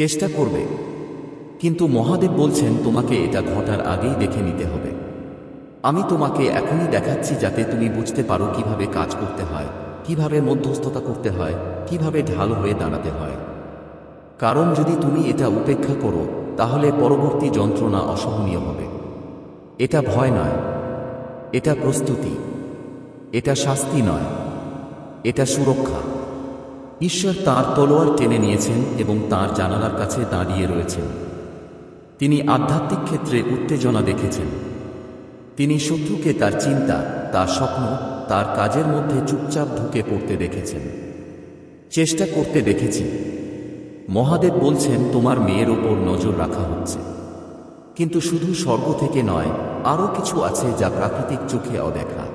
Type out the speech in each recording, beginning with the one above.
চেষ্টা করবে। কিন্তু মহাদেব বলছেন, তোমাকে এটা ঘটার আগেই দেখে নিতে হবে। আমি তোমাকে এখনই দেখাচ্ছি যাতে তুমি বুঝতে পারো কীভাবে কাজ করতে হয়, কীভাবে মধ্যস্থতা করতে হয়, কীভাবে ঢাল হয়ে দাঁড়াতে হয়। কারণ যদি তুমি এটা উপেক্ষা করো, তাহলে পরবর্তী যন্ত্রণা অসহনীয় হবে। এটা ভয় নয়। এটা প্রস্তুতি। এটা শাস্তি নয়। এটা সুরক্ষা। ঈশ্বর তার তলোয়ার টেনে নিয়েছেন এবং তার জানালার কাছে দাঁড়িয়ে রয়েছেন। তিনি আধ্যাত্মিক ক্ষেত্রে উত্তেজনা দেখেছেন। তিনি শত্রুকে তার চিন্তা, তার স্বপ্ন, তার কাজের মধ্যে চুপচাপ ঢুকে পড়তে দেখেছেন। চেষ্টা করতে দেখেছি। মহাদেব বলছেন, তোমার মেয়ের ওপর নজর রাখা হচ্ছে। কিন্তু শুধু স্বর্গ থেকে নয়, আরও কিছু আছে যা প্রাকৃতিক চোখে অদেখা।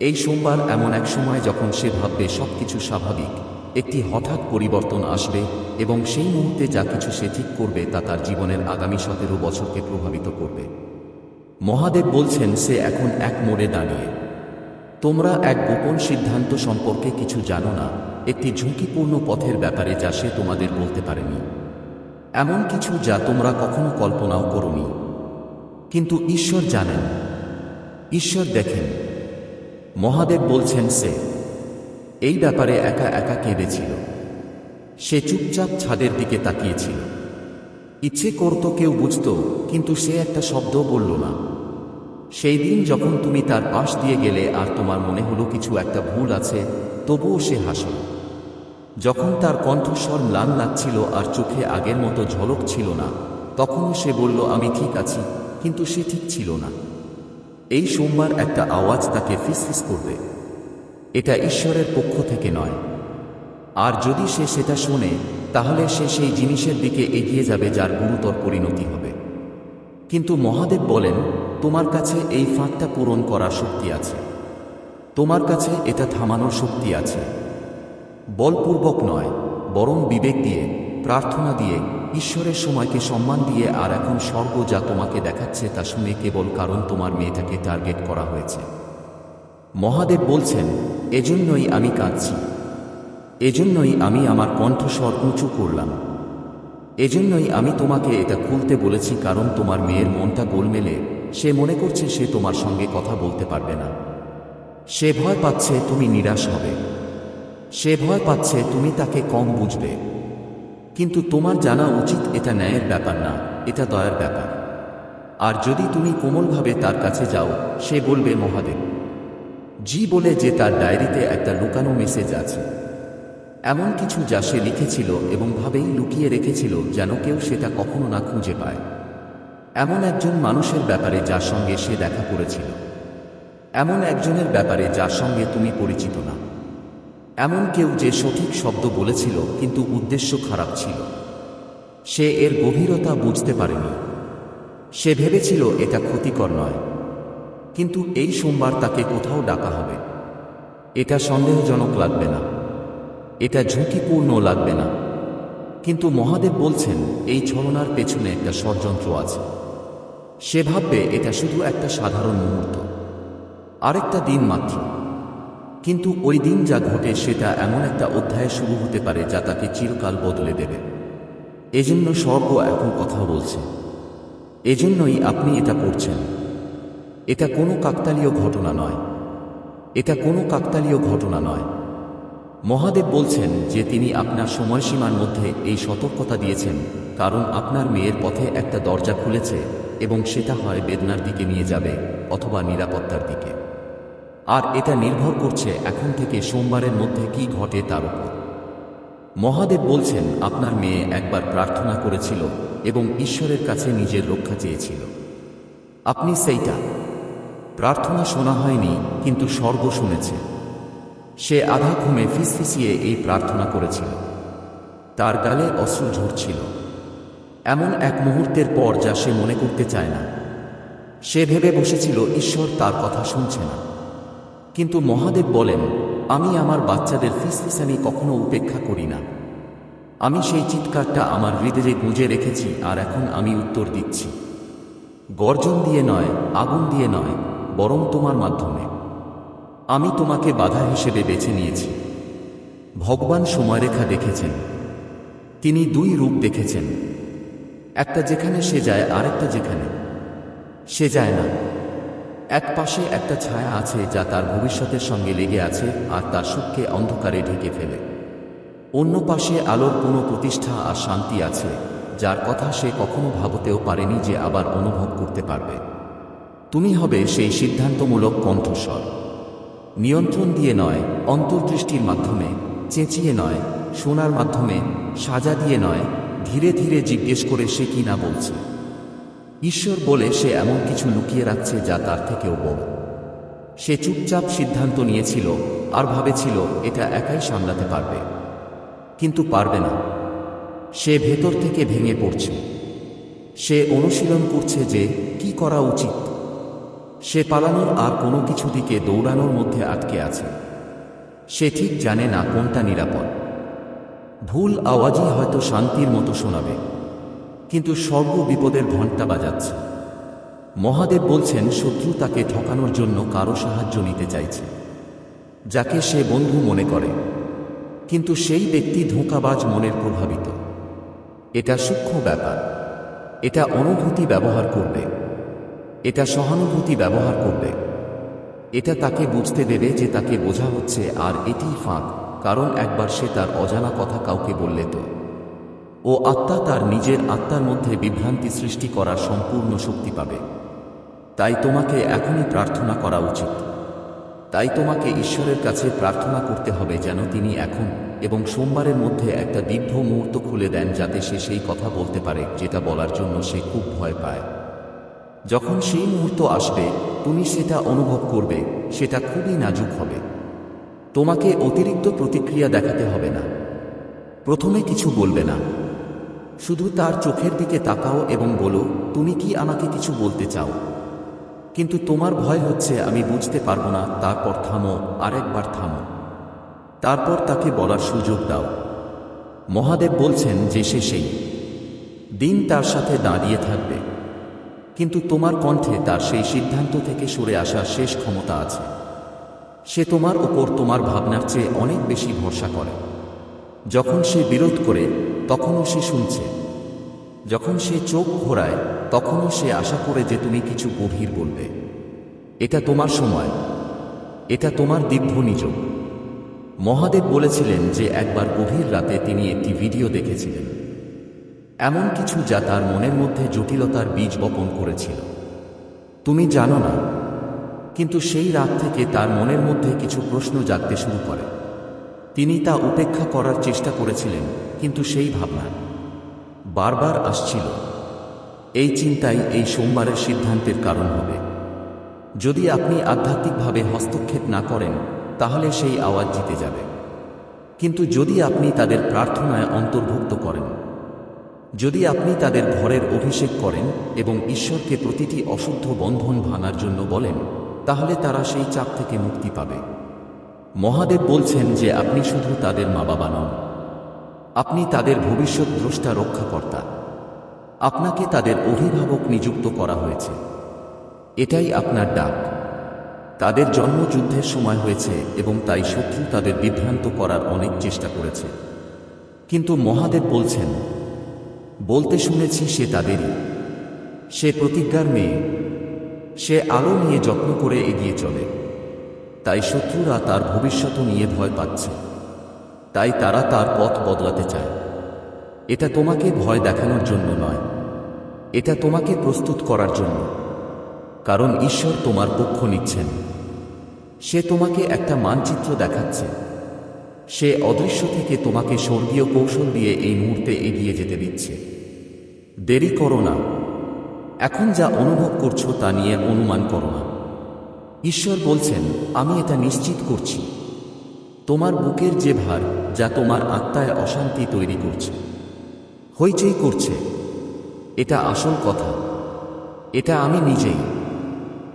এই সোমবার এমন এক সময় যখন সে ভাববে সবকিছু স্বাভাবিক একটি হঠাৎ পরিবর্তন আসবে এবং সেই মুহূর্তে যা কিছু সে ঠিক করবে তা তার জীবনের আগামী সতেরো বছরকে প্রভাবিত করবে। মহাদেব বলছেন, সে এখন এক মোড়ে দাঁড়িয়ে। তোমরা এক গোপন সিদ্ধান্ত সম্পর্কে কিছু জানো না, একটি ঝুঁকিপূর্ণ পথের ব্যাপারে যা সে তোমাদের বলতে পারেনি। এমন কিছু যা তোমরা কখনো কল্পনাও করনি। কিন্তু ঈশ্বর জানেন। ঈশ্বর দেখেন। মহাদেব বলছেন, সে এই ব্যাপারে একা একা কেঁদেছিল। সে চুপচাপ ছাদের দিকে তাকিয়েছিল। ইচ্ছে করত কেউ বুঝত, কিন্তু সে একটা শব্দ বলল না। সেই দিন যখন তুমি তার পাশ দিয়ে গেলে আর তোমার মনে হলো কিছু একটা ভুল আছে, তবুও সে হাসল। যখন তার কণ্ঠস্বর ম্লান লাগছিল আর চোখে আগের মতো ঝলক ছিল না তখনও সে বলল, আমি ঠিক আছি, কিন্তু সে ঠিক ছিল না। এই সোমবার একটা আওয়াজ তাকে ফিসফিস করবে। এটা ঈশ্বরের পক্ষ থেকে নয়। আর যদি সে সেটা শোনে, তাহলে সে সেই জিনিসের দিকে এগিয়ে যাবে যার গুরুতর পরিণতি হবে। কিন্তু মহাদেব বলেন, তোমার কাছে এই ফাঁকটা পূরণ করার শক্তি আছে। তোমার কাছে এটা থামানোর শক্তি আছে। বলপূর্বক নয়, বরং বিবেক দিয়ে, প্রার্থনা দিয়ে, ঈশ্বরের সময়কে সম্মান দিয়ে আর এখন স্বর্গ যা তোমাকে দেখাচ্ছে তা শুনে কেবল কারণ তোমার মেয়েটাকে টার্গেট করা হয়েছে। মহাদেব বলছেন, এজন্যই আমি কাঁদছি। এজন্যই আমি আমার কণ্ঠস্বর উঁচু করলাম। এজন্যই আমি তোমাকে এটা খুলতে বলেছি কারণ তোমার মেয়ের মনটা গোলমেলে। সে মনে করছে সে তোমার সঙ্গে কথা বলতে পারবে না। সে ভয় পাচ্ছে তুমি নিরাশ হবে। সে ভয় পাচ্ছে তুমি তাকে কম বুঝবে। কিন্তু তোমার জানা উচিত এটা ন্যায়ের ব্যাপার না, এটা দয়ার ব্যাপার। আর যদি তুমি কোমলভাবে তার কাছে যাও, সে বলবে, মহাদেব জি বলে যে তার ডায়েরিতে একটা লুকানো মেসেজ আছে। এমন কিছু যা সে লিখেছিল এবং ভাবেই লুকিয়ে রেখেছিল যেন কেউ সেটা কখনো না খুঁজে পায়। এমন একজন মানুষের ব্যাপারে যার সঙ্গে সে দেখা করেছিল। এমন একজনের ব্যাপারে যার সঙ্গে তুমি পরিচিত না। এমন কেউ যে সঠিক শব্দ বলেছিল কিন্তু উদ্দেশ্য খারাপ ছিল। সে এর গভীরতা বুঝতে পারেনি। সে ভেবেছিল এটা ক্ষতিকর নয়। কিন্তু এই সোমবার তাকে কোথাও ডাকা হবে। এটা সন্দেহজনক লাগবে না। এটা ঝুঁকিপূর্ণ লাগবে না। কিন্তু মহাদেব বলছেন, এই ছলনার পেছনে একটা ষড়যন্ত্র আছে। সে ভাববে এটা শুধু একটা সাধারণ মুহূর্ত। আরেকটা দিন মাত্র। কিন্তু ওই দিন যা ঘটে সেটা এমন একটা অধ্যায় শুরু হতে পারে যা তাকে চিরকাল বদলে দেবে। এজন্য স্বর্গ এখন কথা বলছে। এজন্যই আপনি এটা পড়ছেন এটা কোনো কাকতালীয় ঘটনা নয়। এটা কোনো কাকতালীয় ঘটনা নয়। মহাদেব বলছেন যে তিনি আপনার সময়সীমার মধ্যে এই সতর্কতা দিয়েছেন, কারণ আপনার মেয়ের পথে একটা দরজা খুলেছে এবং সেটা হয় বেদনার দিকে নিয়ে যাবে অথবা নিরাপত্তার দিকে। আর এটা নির্ভর করছে এখন থেকে সোমবারের মধ্যে কি ঘটে তার উপর। মহাদেব বলছেন, আপনার মেয়ে একবার প্রার্থনা করেছিল এবং ঈশ্বরের কাছে নিজের রক্ষা চেয়েছিল। আপনি সেইটা প্রার্থনা শোনা হয়নি, কিন্তু স্বর্গ শুনেছে। সে আধা ঘুমে ফিসফিসিয়ে এই প্রার্থনা করেছিল। তার গালে অশ্রু ঝরছিল। এমন এক মুহূর্তের পর যা সে মনে করতে চায় না। সে ভেবে বসেছিল, ঈশ্বর তার কথা শুনছে না। কিন্তু মহাদেব বলেন, আমি আমার বাচ্চাদের ফিসফিসানি কখনো উপেক্ষা করি না। আমি সেই চিৎকারটা আমার হৃদয়ে গুঁজে রেখেছি, আর এখন আমি উত্তর দিচ্ছি। গর্জন দিয়ে নয়, আগুন দিয়ে নয় বরং তোমার মাধ্যমে। আমি তোমাকে বাধা হিসেবে বেছে নিয়েছি। ভগবান সময়রেখা দেখেছেন। তিনি দুই রূপ দেখেছেন। একটা যেখানে সে যায়, আরেকটা যেখানে। সে যায় না। এক পাশে একটা ছায়া আছে যা তার ভবিষ্যতের সঙ্গে লেগে আছে আর তার সুখকে অন্ধকারে ঢেকে ফেলে। অন্য পাশে আলোর কোনো প্রতিষ্ঠা আর শান্তি আছে, যার কথা সে কখনো ভাবতেও পারেনি যে আবার অনুভব করতে পারবে। তুমি হবে সেই সিদ্ধান্তমূলক কণ্ঠস্বর। নিয়ন্ত্রণ দিয়ে নয়, অন্তর্দৃষ্টির মাধ্যমে, চেঁচিয়ে নয়, শোনার মাধ্যমে, সাজা দিয়ে নয়, ধীরে ধীরে জিজ্ঞেস করে সে কি না বলছে। ঈশ্বর বলে সে এমন কিছু লুকিয়ে রাখছে যা তার থেকেও বড়। সে চুপচাপ সিদ্ধান্ত নিয়েছিল আর ভাবেছিল এটা একাই সামলাতে পারবে। কিন্তু পারবে না। সে ভেতর থেকে ভেঙে পড়ছে। সে অনুশীলন করছে যে কি করা উচিত। সে পালানোর আর কোনো কিছু দিকে দৌড়ানোর মধ্যে আটকে আছে। সে ঠিক জানে না কোনটা নিরাপদ। ভুল আওয়াজই হয়তো শান্তির মতো শোনাবে, কিন্তু সর্ব বিপদের ঘণ্টা বাজাচ্ছে। মহাদেব বলছেন শত্রু তাকে ঠকানোর জন্য কারও সাহায্য নিতে চাইছে, যাকে সে বন্ধু মনে করে, কিন্তু সেই ব্যক্তি ধোঁকাবাজ মনের প্রভাবিত। এটা সূক্ষ্ম ব্যাপার, এটা অনুভূতি ব্যবহার করবে। এটা সহানুভূতি ব্যবহার করবে। এটা তাকে বুঝতে দেবে যে তাকে বোঝা হচ্ছে আর এটিই ফাঁক, কারণ একবার সে তার অজানা কথা কাউকে বললে তো। ও আত্মা তার নিজের আত্মার মধ্যে বিভ্রান্তি সৃষ্টি করার সম্পূর্ণ শক্তি পাবে। তাই তোমাকে এখনই প্রার্থনা করা উচিত। তাই তোমাকে ঈশ্বরের কাছে প্রার্থনা করতে হবে যেন তিনি এখন এবং সোমবারের মধ্যে একটা দীর্ঘ মুহূর্ত খুলে দেন যাতে সে সেই কথা বলতে পারে যেটা বলার জন্য সে খুব ভয় পায়। যখন সেই মুহূর্ত আসবে, তুমি সেটা অনুভব করবে, সেটা খুবই নাজুক হবে। তোমাকে অতিরিক্ত প্রতিক্রিয়া দেখাতে হবে না। প্রথমে কিছু বলবে না। শুধু তার চোখের দিকে তাকাও এবং বলো, তুমি কি আমাকে কিছু বলতে চাও? কিন্তু তোমার ভয় হচ্ছে, আমি বুঝতে পারব না, তারপর থামো, আরেকবার থামো। তারপর তাকে বলার সুযোগ দাও। মহাদেব বলছেন যে সে সেই। দিন তার সাথে দাঁড়িয়ে থাকবে। কিন্তু তোমার কণ্ঠে তার সেই সিদ্ধান্ত থেকে সরে আসার শেষ ক্ষমতা আছে। সে তোমার ওপর তোমার ভাবনার চেয়ে অনেক বেশি ভরসা করে। যখন সে বিরোধ করে, তখনও সে শুনছে। যখন সে চোখ ঘোরায়, তখনও সে আশা করে যে তুমি কিছু গভীর বলবে। এটা তোমার সময়। এটা তোমার দিব্য নিযোগ। মহাদেব বলেছিলেন যে একবার গভীর রাতে তিনি একটি ভিডিও দেখেছিলেন। এমন কিছু যা তার মনের মধ্যে জটিলতার বীজ বপন করেছিল। তুমি জানো না, কিন্তু সেই রাত থেকে তার মনের মধ্যে কিছু প্রশ্ন জাগতে শুরু করে। তিনি তা উপেক্ষা করার চেষ্টা করেছিলেন, কিন্তু সেই ভাবনা বারবার আসছিল। এই চিন্তাই এই সোমবারের সিদ্ধান্তের কারণ হবে। যদি আপনি আধ্যাত্মিকভাবে হস্তক্ষেপ না করেন, তাহলে সেই আওয়াজ জিতে যাবে। কিন্তু যদি আপনি তাদের প্রার্থনায় অন্তর্ভুক্ত করেন যদি আপনি তাদের ঘরের অভিষেক করেন এবং ঈশ্বরকে প্রতিটি অশুদ্ধ বন্ধন ভাঙার জন্য বলেন, তাহলে তারা সেই চাপ থেকে মুক্তি পাবে। মহাদেব বলছেন যে আপনি শুধু তাদের মা বাবা নন। আপনি তাদের ভবিষ্যৎ দ্রষ্টা রক্ষাকর্তা। আপনাকে তাদের অভিভাবক নিযুক্ত করা হয়েছে। এটাই আপনার ডাক। তাদের জন্মযুদ্ধের সময় হয়েছে এবং তাই শত্রু তাদের বিভ্রান্ত করার অনেক চেষ্টা করেছে। কিন্তু মহাদেব বলছেন বলতে শুনেছি সে তাদেরই। সে প্রতিজ্ঞার মেয়ে। সে আলো নিয়ে যত্ন করে এগিয়ে চলে। তাই শত্রুরা তার ভবিষ্যৎ নিয়ে ভয় পাচ্ছে। তাই তারা তার পথ বদলাতে চায়। এটা তোমাকে ভয় দেখানোর জন্য নয়। এটা তোমাকে প্রস্তুত করার জন্য। কারণ ঈশ্বর তোমার পক্ষ নিচ্ছেন। সে তোমাকে একটা মানচিত্র দেখাচ্ছে। সে অদৃশ্য থেকে তোমাকে স্বর্গীয় কৌশল দিয়ে এই মুহূর্তে এগিয়ে যেতে দিচ্ছে। দেরি করো না। এখন যা অনুভব করছ তা নিয়ে অনুমান করো না। ঈশ্বর বলছেন, আমি এটা নিশ্চিত করছি। তোমার বুকের যে ভার, যা তোমার আত্মায় অশান্তি তৈরি করছে। হইচই করছে। এটা আসল কথা। এটা আমি নিজেই।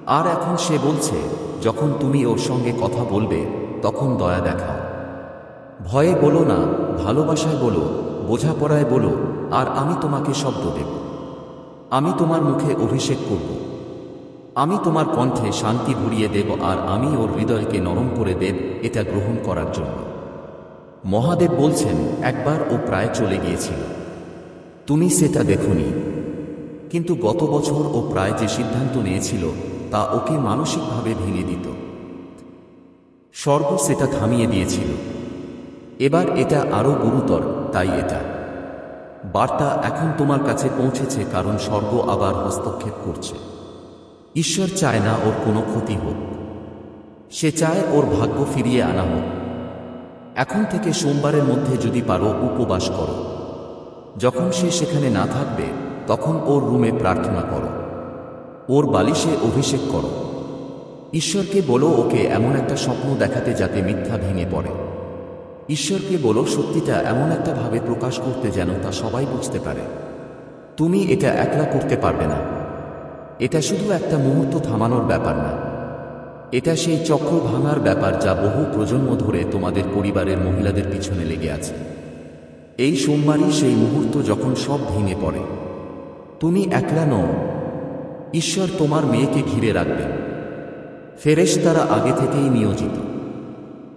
আর এখন সে বলছে, যখন তুমি ওর সঙ্গে কথা বলবে, তখন দয়া দেখাও। ভয়ে বলো না, ভালোবাসায় বলো বোঝাপড়ায় বলো, আর আমি তোমাকে শব্দ দেব। আমি তোমার মুখে অভিষেক করব। আমি তোমার কণ্ঠে শান্তি ভরিয়ে দেব, আর আমি ওর হৃদয়কে নরম করে দেব, এটা গ্রহণ করার জন্য। মহাদেব বলছেন, একবার ও প্রায় চলে গিয়েছিল। তুমি সেটা দেখনি। কিন্তু গত বছর ও প্রায় যে সিদ্ধান্ত নিয়েছিল, তা ওকে মানসিকভাবে ভেঙে দিত। স্বর্গ সেটা থামিয়ে দিয়েছিল। এবার এটা আরও গুরুতর। তাই এটা। বার্তা এখন তোমার কাছে পৌঁছেছে কারণ স্বর্গ আবার হস্তক্ষেপ করছে। ঈশ্বর চায় না ওর কোনো ক্ষতি হোক। সে চায় ওর ভাগ্য ফিরিয়ে আনা হোক। এখন থেকে সোমবারের মধ্যে যদি পারো উপবাস করো। যখন সে সেখানে না থাকবে, তখন ওর রুমে প্রার্থনা করো। ওর বালিশে অভিষেক করো। ঈশ্বরকে বলো ওকে এমন একটা স্বপ্ন দেখাতে যাতে মিথ্যা ভেঙে পড়ে। ঈশ্বরকে বলো, সত্যিটা এমন একটা ভাবে প্রকাশ করতে যেন তা সবাই বুঝতে পারে। তুমি এটা একলা করতে পারবে না। এটা শুধু একটা মুহূর্ত থামানোর ব্যাপার না। এটা সেই চক্র ভাঙার ব্যাপার যা বহু প্রজন্ম ধরে তোমাদের পরিবারের মহিলাদের পিছনে লেগে আছে। এই সোমবারই সেই মুহূর্ত যখন সব ভেঙে পড়ে। তুমি একলা নও। ঈশ্বর তোমার মেয়েকে ঘিরে রাখবেন। ফেরেশ তারা আগে থেকেই নিয়োজিত।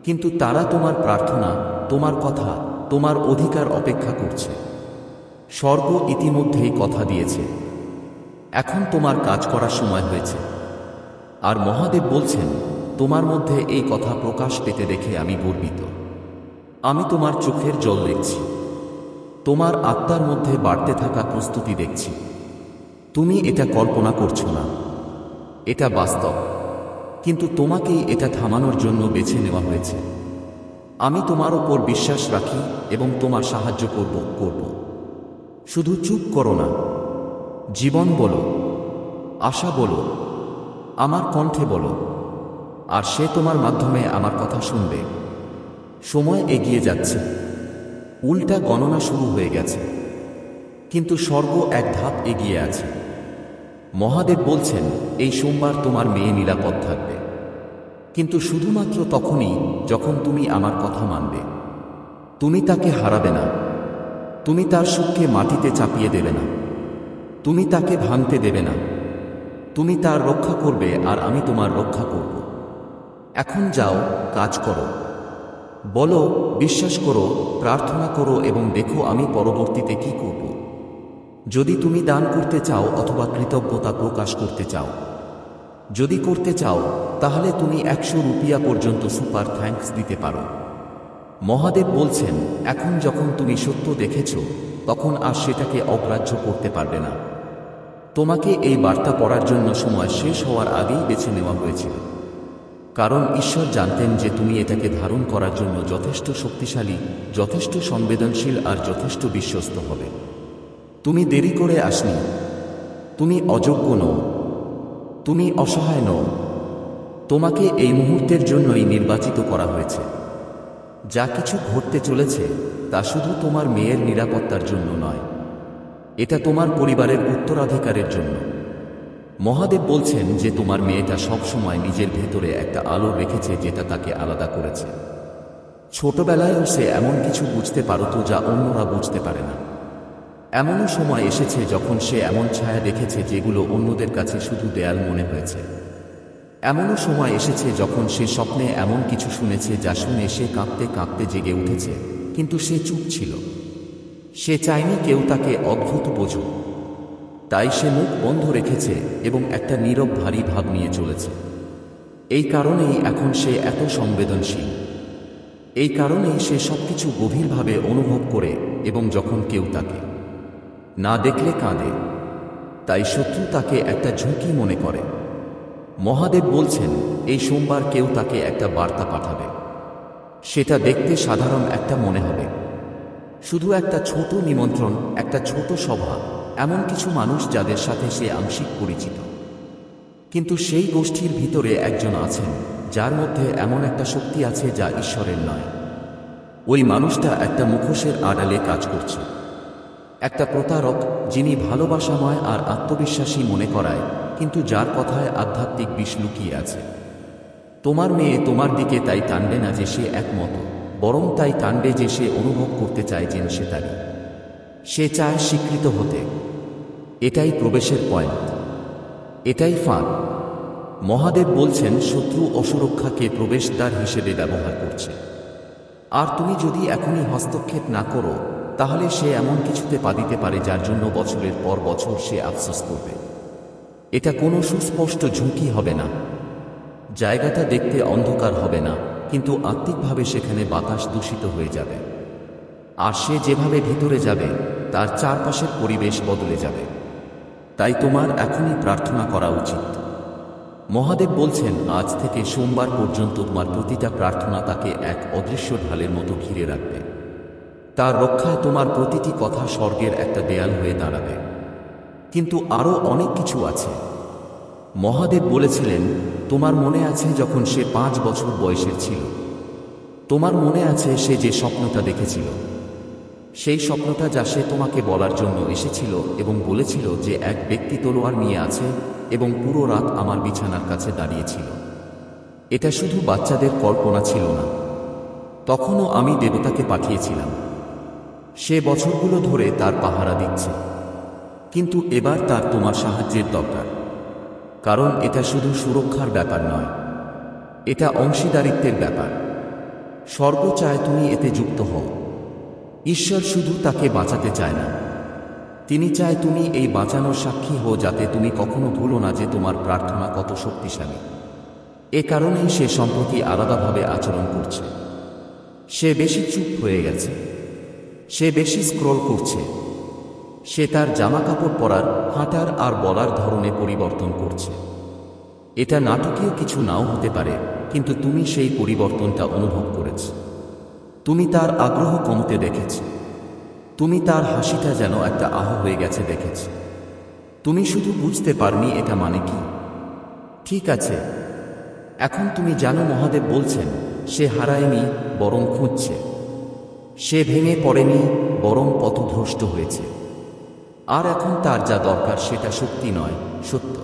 কিন্তু তারা তোমার প্রার্থনা, তোমার কথা, তোমার অধিকার অপেক্ষা করছে। স্বর্গ ইতিমধ্যেই কথা দিয়েছে। এখন তোমার কাজ করার সময় হয়েছে। আর মহাদেব বলছেন, তোমার মধ্যে এই কথা প্রকাশ পেতে দেখে আমি গর্বিত। আমি তোমার চোখের জল দেখছি। তোমার আত্মার মধ্যে বাড়তে থাকা প্রস্তুতি দেখছি। তুমি এটা কল্পনা করছ না। এটা বাস্তব। কিন্তু তোমাকেই এটা থামানোর জন্য বেছে নেওয়া হয়েছে। আমি তোমার ওপর বিশ্বাস রাখি এবং তোমার সাহায্য করব করব। শুধু চুপ করো না। জীবন বলো, আশা বলো, আমার কণ্ঠে বলো, আর সে তোমার মাধ্যমে আমার কথা শুনবে। সময় এগিয়ে যাচ্ছে। উল্টা গণনা শুরু হয়ে গেছে। কিন্তু স্বর্গ এক ধাপ এগিয়ে আছে। মহাদেব বলছেন, এই সোমবার তোমার মেয়ে নিরাপদ থাকবে। কিন্তু শুধুমাত্র তখনই যখন তুমি আমার কথা মানবে। তুমি তাকে হারাবে না। তুমি তার সুখকে মাটিতে চাপিয়ে দেবে না। তুমি তাকে ভাঙতে দেবে না। তুমি তার রক্ষা করবে আর আমি তোমার রক্ষা করব। এখন যাও, কাজ করো। বলো, বিশ্বাস করো, প্রার্থনা করো এবং দেখো আমি পরবর্তীতে কি করব। যদি তুমি দান করতে চাও অথবা কৃতজ্ঞতা প্রকাশ করতে চাও। যদি করতে চাও, তাহলে তুমি একশো রুপিয়া পর্যন্ত সুপার থ্যাঙ্কস দিতে পারো। মহাদেব বলছেন, এখন যখন তুমি সত্য দেখেছ, তখন আর সেটাকে অগ্রাহ্য করতে পারবে না। তোমাকে এই বার্তা পড়ার জন্য সময় শেষ হওয়ার আগেই বেছে নেওয়া হয়েছিল। কারণ ঈশ্বর জানতেন যে তুমি এটাকে ধারণ করার জন্য যথেষ্ট শক্তিশালী, যথেষ্ট সংবেদনশীল আর যথেষ্ট বিশ্বস্ত হবে। তুমি দেরি করে আসনি। তুমি অযোগ্য নও। তুমি অসহায় নও। তোমাকে এই মুহূর্তের জন্যই নির্বাচিত করা হয়েছে। যা কিছু ঘটতে চলেছে, তা শুধু তোমার মেয়ের নিরাপত্তার জন্য নয়। এটা তোমার পরিবারের উত্তরাধিকারের জন্য। মহাদেব বলছেন যে তোমার মেয়েটা সবসময় নিজের ভেতরে একটা আলো রেখেছে যেটা তাকে আলাদা করেছে। ছোটবেলায়ও সে এমন কিছু বুঝতে পারত যা অন্যরা বুঝতে পারে না। এমনও সময় এসেছে যখন সে এমন ছায়া দেখেছে যেগুলো অন্যদের কাছে শুধু দেয়াল মনে হয়েছে। এমনও সময় এসেছে যখন সে স্বপ্নে এমন কিছু শুনেছে যা শুনে সে কাঁপতে কাঁপতে জেগে উঠেছে, কিন্তু সে চুপ ছিল। সে চায়নি কেউ তাকে অদ্ভুত বোঝুক। তাই সে মুখ বন্ধ রেখেছে এবং একটা নীরব ভারী ভাব নিয়ে চলেছে। এই কারণেই এখন সে এত সংবেদনশীল। এই কারণেই সে সবকিছু গভীরভাবে অনুভব করে এবং যখন কেউ তাকে না দেখলে কাঁদে। তাই শত্রু তাকে একটা ঝুঁকি মনে করে। মহাদেব বলছেন, এই সোমবার কেউ তাকে একটা বার্তা পাঠাবে। সেটা দেখতে সাধারণ একটা মনে হবে। শুধু একটা ছোট নিমন্ত্রণ, একটা ছোট সভা, এমন কিছু মানুষ যাদের সাথে সে আংশিক পরিচিত। কিন্তু সেই গোষ্ঠীর ভিতরে একজন আছেন, যার মধ্যে এমন একটা শক্তি আছে যা ঈশ্বরের নয়। ওই মানুষটা একটা মুখোশের আড়ালে কাজ করছে। একটা প্রতারক যিনি ভালোবাসাময় আর আত্মবিশ্বাসী মনে করায়, কিন্তু যার কথায় আধ্যাত্মিক বিষ লুকিয়ে আছে। তোমার মেয়ে তোমার দিকে তাই টানবে না যে সে একমত, বরং তাই টানবে যে সে অনুভব করতে চায় যে সে তারই। সে চায় স্বীকৃত হতে। এটাই প্রবেশের পয়েন্ট এটাই ফাঁদ। মহাদেব বলছেন, শত্রু অসুরক্ষাকে প্রবেশদ্বার হিসেবে ব্যবহার করছে। আর তুমি যদি এখনই হস্তক্ষেপ না করো তাহলে সে এমন কিছুতে পা দিতে পারে যার জন্য বছরের পর বছর সে আফসোস করবে। এটা কোনো সুস্পষ্ট ঝুঁকি হবে না। জায়গাটা দেখতে অন্ধকার হবে না, কিন্তু আত্মিকভাবে সেখানে বাতাস দূষিত হয়ে যাবে। আর সে যেভাবে ভিতরে যাবে, তার চারপাশের পরিবেশ বদলে যাবে। তাই তোমার এখনই প্রার্থনা করা উচিত। মহাদেব বলছেন, আজ থেকে সোমবার পর্যন্ত তোমার প্রতিটা প্রার্থনা তাকে এক অদৃশ্য ঢালের মতো ঘিরে রাখবে। তার রক্ষায় তোমার প্রতিটি কথা স্বর্গের একটা দেয়াল হয়ে দাঁড়াবে। কিন্তু আরও অনেক কিছু আছে। মহাদেব বলেছিলেন, তোমার মনে আছে যখন সে পাঁচ বছর বয়সের ছিল। তোমার মনে আছে সে যে স্বপ্নটা দেখেছিল। সেই স্বপ্নটা যা সে তোমাকে বলার জন্য এসেছিল এবং বলেছিল যে এক ব্যক্তি তলোয়ার নিয়ে আছে এবং পুরো রাত আমার বিছানার কাছে দাঁড়িয়েছিল এটা শুধু বাচ্চাদের কল্পনা ছিল না। তখনও আমি দেবতাকে পাঠিয়েছিলাম। সে বছরগুলো ধরে তার পাহারা দিচ্ছে। কিন্তু এবার তার তোমার সাহায্যের দরকার। কারণ এটা শুধু সুরক্ষার ব্যাপার নয়, এটা অংশীদারিত্বের ব্যাপার। স্বর্গ চায় তুমি এতে যুক্ত হও। ঈশ্বর শুধু তাকে বাঁচাতে চায় না। তিনি চায় তুমি এই বাঁচানোর সাক্ষী হও যাতে তুমি কখনো ভুলো না যে তোমার প্রার্থনা কত শক্তিশালী। এ কারণেই সে সম্প্রতি আলাদাভাবে আচরণ করছে। সে বেশি চুপ হয়ে গেছে। সে বেশি স্ক্রল করছে। সে তার জামা কাপড় পরার, হাঁটার আর বলার ধরনে পরিবর্তন করছে। এটা নাটকীয় কিছু নাও হতে পারে, কিন্তু তুমি সেই পরিবর্তনটা অনুভব করেছ। তুমি তার আগ্রহ কমতে দেখেছ। তুমি তার হাসিটা যেন একটা আহ হয়ে গেছে দেখেছ। তুমি শুধু বুঝতে পারনি এটা মানে কি। ঠিক আছে। এখন তুমি জানো মহাদেব বলছেন, সে হারায়নি, বরং খুঁজছে। সে ভেঙে পড়েনি, বরং পথভ্রষ্ট হয়েছে। আর এখন তার যা দরকার সেটা শক্তি নয়, সত্য।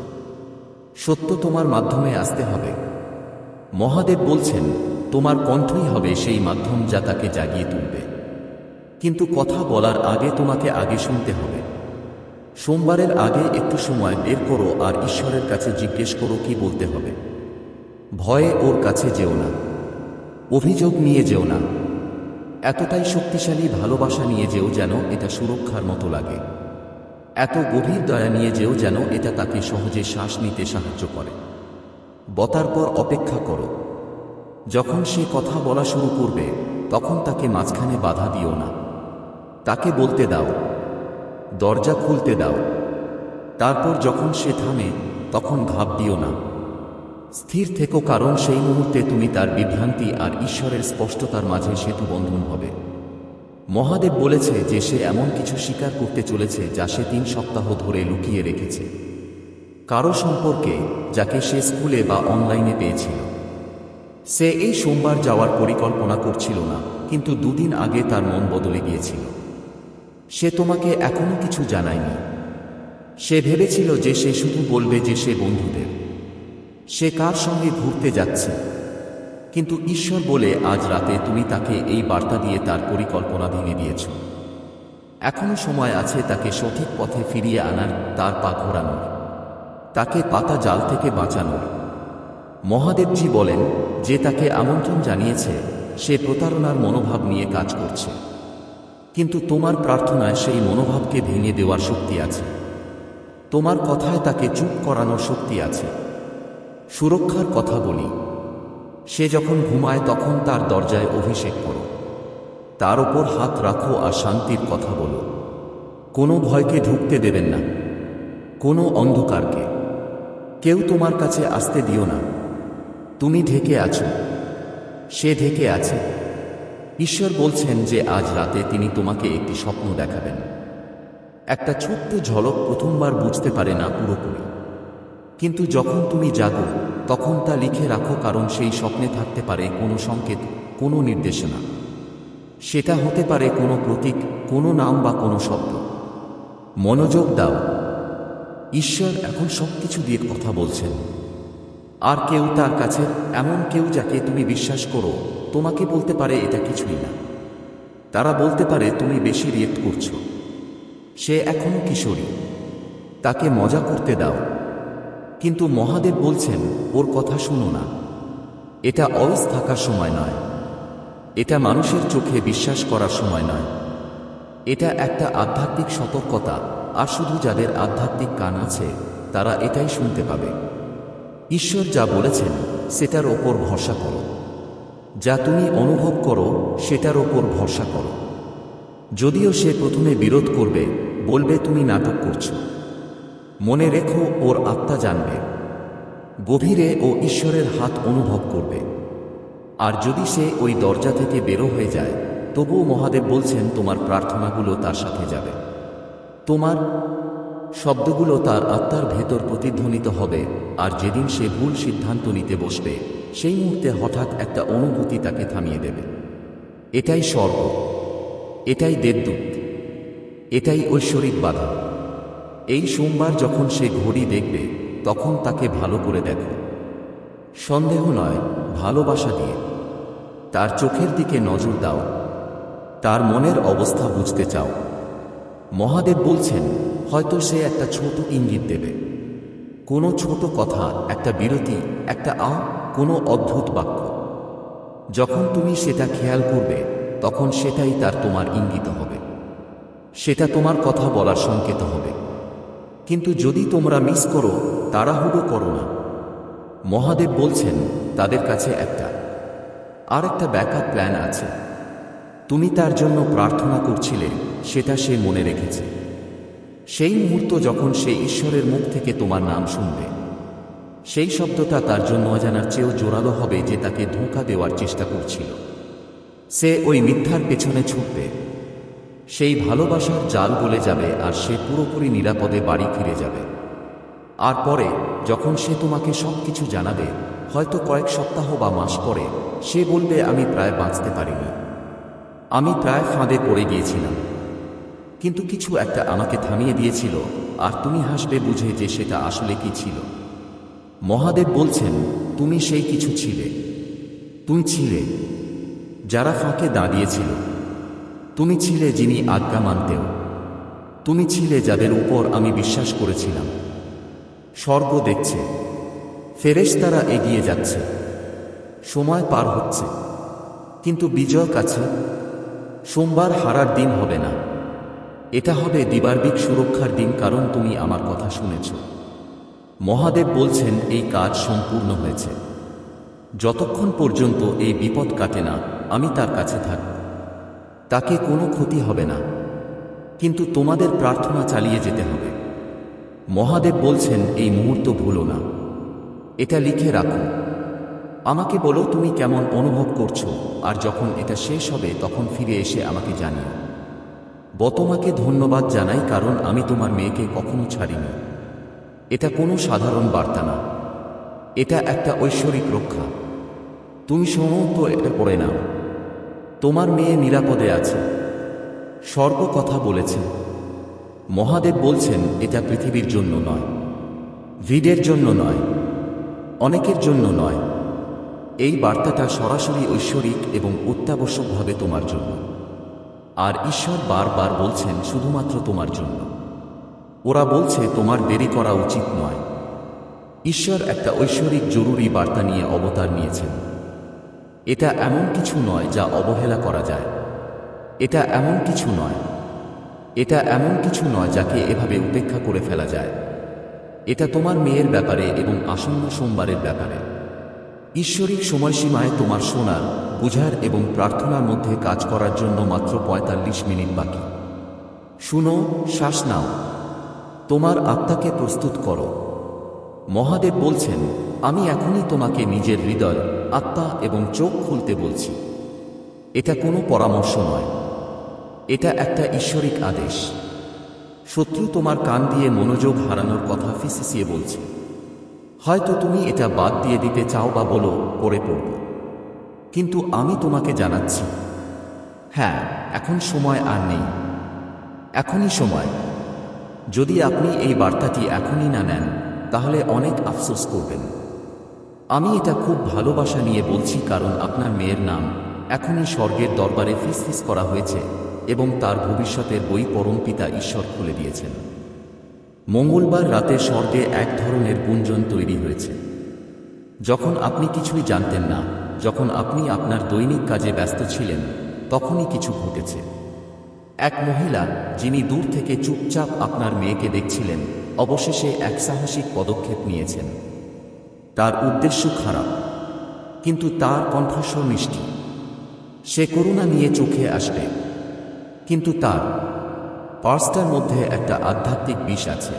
সত্য তোমার মাধ্যমে আসতে হবে। মহাদেব বলছেন, তোমার কণ্ঠই হবে সেই মাধ্যম যা তাকে জাগিয়ে তুলবে। কিন্তু কথা বলার আগে তোমাকে আগে শুনতে হবে। সোমবারের আগে একটু সময় বের করো আর ঈশ্বরের কাছে জিজ্ঞেস করো কি বলতে হবে। ভয়ে ওর কাছে যেও না। অভিযোগ নিয়ে যেও না। এতটাই শক্তিশালী ভালোবাসা নিয়ে যেও যেন এটা সুরক্ষার মতো লাগে। এত গভীর দয়া নিয়ে যেও যেন এটা তাকে সহজে শ্বাস নিতে সাহায্য করে। বতার পর অপেক্ষা করো। যখন সে কথা বলা শুরু করবে, তখন তাকে মাঝখানে বাধা দিও না। তাকে বলতে দাও। দরজা খুলতে দাও। তারপর যখন সে থামে, তখন ঘাপ দিও না। স্থির থেকো কারণ সেই মুহূর্তে তুমি তার বিভ্রান্তি আর ঈশ্বরের স্পষ্টতার মাঝে সেতু বন্ধন হবে। মহাদেব বলেছে যে সে এমন কিছু স্বীকার করতে চলেছে যা সে তিন সপ্তাহ ধরে লুকিয়ে রেখেছে। কারও সম্পর্কে, যাকে সে স্কুলে বা অনলাইনে পেয়েছিল। সে এই সোমবার যাওয়ার পরিকল্পনা করছিল না, কিন্তু দুদিন আগে তার মন বদলে গিয়েছিল। সে তোমাকে এখনও কিছু জানায়নি। সে ভেবেছিল যে সে শুধু বলবে যে সে বন্ধুদের। সে কার সঙ্গে ঘুরতে যাচ্ছে? কিন্তু ঈশ্বর বলে, আজ রাতে তুমি তাকে এই বার্তা দিয়ে তার পরিকল্পনা ভেঙে দিয়েছ। এখনও সময় আছে তাকে সঠিক পথে ফিরিয়ে আনার, তার পা ঘোরানোর। তাকে পাতা জাল থেকে বাঁচানোর। মহাদেবজি বলেন, যে তাকে আমন্ত্রণ জানিয়েছে, সে প্রতারণার মনোভাব নিয়ে কাজ করছে। কিন্তু তোমার প্রার্থনায় সেই মনোভাবকে ভেঙে দেওয়ার শক্তি আছে। তোমার কথায় তাকে চুপ করানোর শক্তি আছে। সুরক্ষার কথা বলি। সে যখন ঘুমায় তখন তার দরজায় অভিষেক করো। তার ওপর হাত রাখো আর শান্তির কথা বলো। কোনো ভয়কে ঢুকতে দেবেন না। কোনো অন্ধকারকে। কেউ তোমার কাছে আসতে দিও না। তুমি ঢেকে আছো। সে ঢেকে আছে। ঈশ্বর বলছেন যে আজ রাতে তিনি তোমাকে একটি স্বপ্ন দেখাবেন। একটা ছোট্ট ঝলক প্রথমবার বুঝতে পারে না পুরোপুরি। কিন্তু যখন তুমি জাগো, তখন তা লিখে রাখো কারণ সেই স্বপ্নে থাকতে পারে কোনো সংকেত, কোনো নির্দেশনা। সেটা হতে পারে কোনো প্রতীক, কোনো নাম বা কোনো শব্দ। মনোযোগ দাও। ঈশ্বর এখন সব কিছু দিয়ে কথা বলছেন। আর কেউ তার কাছে, এমন কেউ যাকে তুমি বিশ্বাস করো, তোমাকে বলতে পারে এটা কিছুই না। তারা বলতে পারে, তুমি বেশি রিয়েক্ট করছ। সে এখনও কিশোরী। তাকে মজা করতে দাও। কিন্তু মহাদেব বলছেন, ওর কথা শুনো না। এটা অলস থাকার সময় নয়। এটা মানুষের চোখে বিশ্বাস করার সময় নয়। এটা একটা আধ্যাত্মিক সতর্কতা, আর শুধু যাদের আধ্যাত্মিক কান আছে, তারা এটাই শুনতে পাবে। ঈশ্বর যা বলেছেন, সেটার ওপর ভরসা করো। যা তুমি অনুভব করো, সেটার ওপর ভরসা করো। যদিও সে প্রথমে বিরোধ করবে, বলবে তুমি নাটক করছ। মনে রেখো ওর আত্মা জানবে। গভীরে ও ঈশ্বরের হাত অনুভব করবে। আর যদি সে ওই দরজা থেকে বেরো হয়ে যায়, তবুও মহাদেব বলছেন, তোমার প্রার্থনাগুলো তার সাথে যাবে। তোমার শব্দগুলো তার আত্মার ভেতর প্রতিধ্বনিত হবে, আর যেদিন সে ভুল সিদ্ধান্ত নিতে বসবে, সেই মুহূর্তে হঠাৎ একটা অনুভূতি তাকে থামিয়ে দেবে। এটাই স্বর্গ। এটাই দেবদূত। এটাই ঐশ্বরিক বাধা। এই সোমবার যখন সে ঘড়ি দেখবে, তখন তাকে ভালো করে দেখো। সন্দেহ নয়, ভালোবাসা দিয়ে। তার চোখের দিকে নজর দাও। তার মনের অবস্থা বুঝতে চাও। মহাদেব বলছেন, হয়তো সে একটা ছোট ইঙ্গিত দেবে। কোনো ছোট কথা, একটা বিরতি, একটা আ, কোনো অদ্ভুত বাক্য। যখন তুমি সেটা খেয়াল করবে, তখন সেটাই তার তোমার ইঙ্গিত হবে। সেটা তোমার কথা বলার সংকেত হবে। কিন্তু যদি তোমরা মিস করো, তাড়াহুড়ো করো না। মহাদেব বলছেন, তাদের কাছে একটা। আর একটা ব্যাকআপ প্ল্যান আছে। তুমি তার জন্য প্রার্থনা করছিলে, সেটা সে মনে রেখেছে। সেই মুহূর্ত যখন সে ঈশ্বরের মুখ থেকে তোমার নাম শুনবে, সেই শব্দটা তার জন্য অজানার চেয়েও জোরালো হবে যে তাকে ধোঁকা দেওয়ার চেষ্টা করছিল। সে ওই মিথ্যার পেছনে ছুটবে। সেই ভালোবাসার জাল গলে যাবে আর সে পুরোপুরি নিরাপদে বাড়ি ফিরে যাবে। আর পরে, যখন সে তোমাকে সব কিছু জানাবে, হয়তো কয়েক সপ্তাহ বা মাস পরে, সে বলবে, আমি প্রায় বাঁচতে পারিনি। আমি প্রায় ফাঁদে পড়ে গিয়েছিলাম। কিন্তু কিছু একটা আমাকে থামিয়ে দিয়েছিল, আর তুমি হাসবে বুঝে যে সেটা আসলে কি ছিল। মহাদেব বলছেন, তুমি সেই কিছু ছিলে। তুমি ছিলে, যারা ফাঁকে দাঁড়িয়েছিল। তুমি ছিলে যিনি আজ্ঞা মানতেও তুমি ছিলে যাদের উপর আমি বিশ্বাস করেছিলাম। স্বর্গ দেখছে। ফেরেশতারা এগিয়ে যাচ্ছে। সময় পার হচ্ছে। কিন্তু বিজয় কাছে। সোমবার হারার দিন হবে না। এটা হবে দিবার্বিক সুরক্ষার দিন কারণ তুমি আমার কথা শুনেছ। মহাদেব বলছেন, এই কাজ সম্পূর্ণ হয়েছে। যতক্ষণ পর্যন্ত এই বিপদ কাটে না, আমি তার কাছে থাকব। তাকে কোনো ক্ষতি হবে না। কিন্তু তোমাদের প্রার্থনা চালিয়ে যেতে হবে। মহাদেব বলছেন, এই মুহূর্ত ভুলো না। এটা লিখে রাখো। আমাকে বলো তুমি কেমন অনুভব করছ, আর যখন এটা শেষ হবে, তখন ফিরে এসে আমাকে জানিও। বতমাকে ধন্যবাদ জানাই, কারণ আমি তোমার মেয়েকে কখনো ছাড়িনি। এটা কোনো সাধারণ বার্তা না। এটা একটা ঐশ্বরিক রক্ষা। তুমি সমস্ত এটা পড়ে নাও। তোমার মেয়ে নিরাপদে আছে। স্বর্গ কথা বলেছে। মহাদেব বলছেন, এটা পৃথিবীর জন্য নয়। ভিডের জন্য নয়। অনেকের জন্য নয়। এই বার্তাটা সরাসরি ঐশ্বরিক এবং অত্যাবশ্যকভাবে তোমার জন্য। আর ঈশ্বর বারবার বলছেন, শুধুমাত্র তোমার জন্য। ওরা বলছে, তোমার দেরি করা উচিত নয়। ঈশ্বর একটা ঐশ্বরিক জরুরি বার্তা নিয়ে অবতার নিয়েছেন। এটা এমন কিছু নয় যা অবহেলা করা যায়। এটা এমন কিছু নয়। এটা এমন কিছু নয় যাকে এভাবে উপেক্ষা করে ফেলা যায়। এটা তোমার মেয়ের ব্যাপারে এবং আসন্ন সোমবারের ব্যাপারে। ঈশ্বরিক সময়সীমায় তোমার শোনার, বুঝার এবং প্রার্থনার মধ্যে কাজ করার জন্য মাত্র পঁয়তাল্লিশ মিনিট বাকি। শুনো, শ্বাস নাও। তোমার আত্মাকে প্রস্তুত করো। মহাদেব বলছেন, আমি এখনই তোমাকে নিজের হৃদয় আত্মা এবং চোখ খুলতে বলছি। এটা কোনো পরামর্শ নয়। এটা একটা ঈশ্বরিক আদেশ। শত্রু তোমার কান দিয়ে মনোযোগ হারানোর কথা ফিসিসিয়ে বলছে। হয়তো তুমি এটা বাদ দিয়ে দিতে চাও বা বলো, পড়ে পড়ব। কিন্তু আমি তোমাকে জানাচ্ছি। হ্যাঁ এখন সময় আর নেই। এখনই সময়। যদি আপনি এই বার্তাটি এখনই না নেন, তাহলে অনেক আফসোস করবেন। আমি এটা খুব ভালোবাসা নিয়ে বলছি কারণ আপনার মেয়ের নাম এখনই স্বর্গের দরবারে ফিসফিস করা হয়েছে এবং তার ভবিষ্যতের বই পরমপিতা ঈশ্বর খুলে দিয়েছেন। মঙ্গলবার রাতে স্বর্গে এক ধরনের গুঞ্জন তৈরি হয়েছে। যখন আপনি কিছুই জানতেন না, যখন আপনি আপনার দৈনিক কাজে ব্যস্ত ছিলেন, তখনই কিছু ঘটেছে। এক মহিলা, যিনি দূর থেকে চুপচাপ আপনার মেয়েকে দেখছিলেন, অবশেষে এক সাহসিক পদক্ষেপ নিয়েছেন। তার উদ্দেশ্য খারাপ, কিন্তু তার কণ্ঠস্বর মিষ্টি। সে করুণা নিয়ে চোখে আসবে, কিন্তু তার পার্সটার মধ্যে একটা আধ্যাত্মিক বিষ আছে।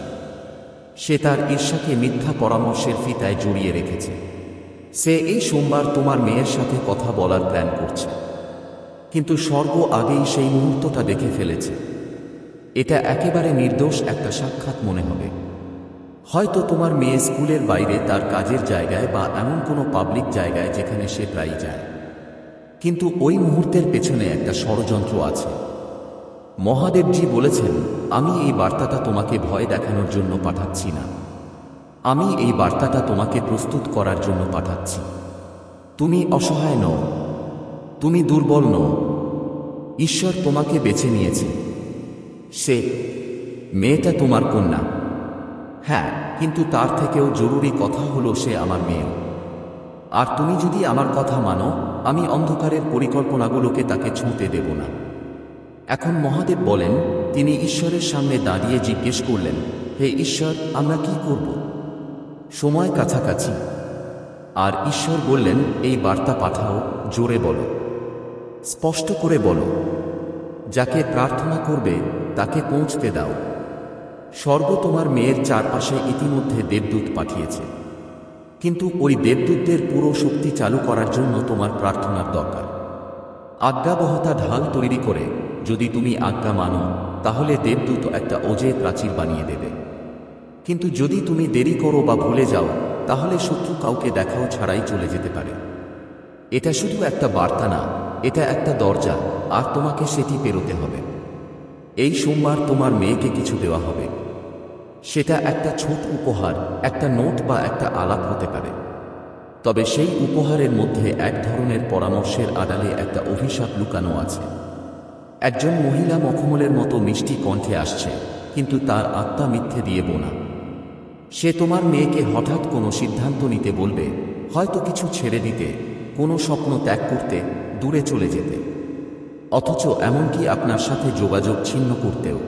সে তার ঈর্ষাকে মিথ্যা পরামর্শের ফিতায় জড়িয়ে রেখেছে। সে এই সোমবার তোমার মেয়ের সাথে কথা বলার প্ল্যান করছে। কিন্তু স্বর্গ আগেই সেই মুহূর্তটা দেখে ফেলেছে। এটা একেবারে নির্দোষ একটা সাক্ষাৎ মনে হবে। হয়তো তোমার মেয়ে স্কুলের বাইরে তার কাজের জায়গায় বা এমন কোনো পাবলিক জায়গায় যেখানে সে প্রায় যায়। কিন্তু ওই মুহূর্তের পেছনে একটা ষড়যন্ত্র আছে। মহাদেবজি বলেছেন, আমি এই বার্তাটা তোমাকে ভয় দেখানোর জন্য পাঠাচ্ছি না। আমি এই বার্তাটা তোমাকে প্রস্তুত করার জন্য পাঠাচ্ছি। তুমি অসহায় নও। তুমি দুর্বল নও। ঈশ্বর তোমাকে বেছে নিয়েছে। সে, মেয়েটা তোমার কন্যা। হ্যাঁ কিন্তু তার থেকেও জরুরি কথা হলো সে আমার মেয়ে। আর তুমি যদি আমার কথা মানো, আমি অন্ধকারের পরিকল্পনাগুলোকে তাকে ছুঁতে দেব না। এখন মহাদেব বলেন, তিনি ঈশ্বরের সামনে দাঁড়িয়ে জিজ্ঞেস করলেন, হে ঈশ্বর, আমরা কি করব? সময় কাছাকাছি। আর ঈশ্বর বললেন, এই বার্তা পাঠাও, জোরে বলো। স্পষ্ট করে বলো। যাকে প্রার্থনা করবে, তাকে পৌঁছতে দাও। স্বর্গ তোমার মেয়ের চারপাশে ইতিমধ্যে দেবদূত পাঠিয়েছে। কিন্তু ওই দেবদূতদের পুরো শক্তি চালু করার জন্য তোমার প্রার্থনার দরকার। আজ্ঞাবহতা ঢাল তৈরি করে যদি তুমি আজ্ঞা মানো, তাহলে দেবদূত একটা অজে প্রাচীর বানিয়ে দেবে। কিন্তু যদি তুমি দেরি করো বা ভুলে যাও, তাহলে শত্রু কাউকে দেখাও ছাড়াই চলে যেতে পারে। এটা শুধু একটা বার্তা না, এটা একটা দরজা, আর তোমাকে সেটি পেরোতে হবে। এই সোমবার তোমার মেয়েকে কিছু দেওয়া হবে। সেটা একটা ছোট উপহার, একটা নোট বা একটা আলাপ হতে পারে। তবে সেই উপহারের মধ্যে এক ধরনের পরামর্শের আড়ালে একটা অভিশাপ লুকানো আছে। একজন মহিলা মখমলের মতো মিষ্টি কণ্ঠে আসছে, কিন্তু তার আত্মা মিথ্যে দিয়ে বোনা। সে তোমার মেয়েকে হঠাৎ কোনো সিদ্ধান্ত নিতে বলবে, হয়তো কিছু ছেড়ে দিতে, কোনো স্বপ্ন ত্যাগ করতে, দূরে চলে যেতে। অথচ এমনকি আপনার সাথে যোগাযোগ ছিন্ন করতেও।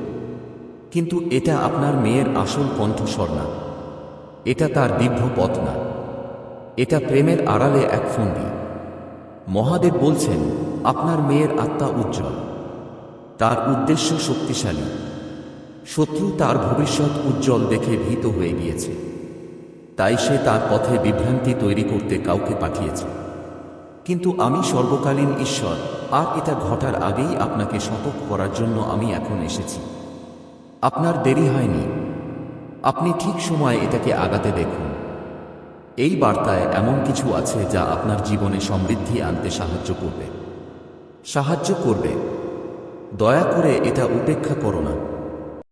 কিন্তু এটা আপনার মেয়ের আসল কণ্ঠস্বর না। এটা তার দীর্ঘ পথ না। এটা প্রেমের আড়ালে এক ফন্দি। মহাদেব বলছেন, আপনার মেয়ের আত্মা উজ্জ্বল। তার উদ্দেশ্য শক্তিশালী। শত্রু তার ভবিষ্যৎ উজ্জ্বল দেখে ভীত হয়ে গিয়েছে। তাই সে তার পথে বিভ্রান্তি তৈরি করতে কাউকে পাঠিয়েছে। কিন্তু আমি সর্বকালীন ঈশ্বর, আর এটা ঘটার আগেই আপনাকে সতর্ক করার জন্য আমি এখন এসেছি। আপনার দেরি হয়নি। আপনি ঠিক সময়ে এটাকে আগাতে দেখুন। এই বার্তায় এমন কিছু আছে যা আপনার জীবনে সমৃদ্ধি আনতে সাহায্য করবে। সাহায্য করবে। দয়া করে এটা উপেক্ষা করো না।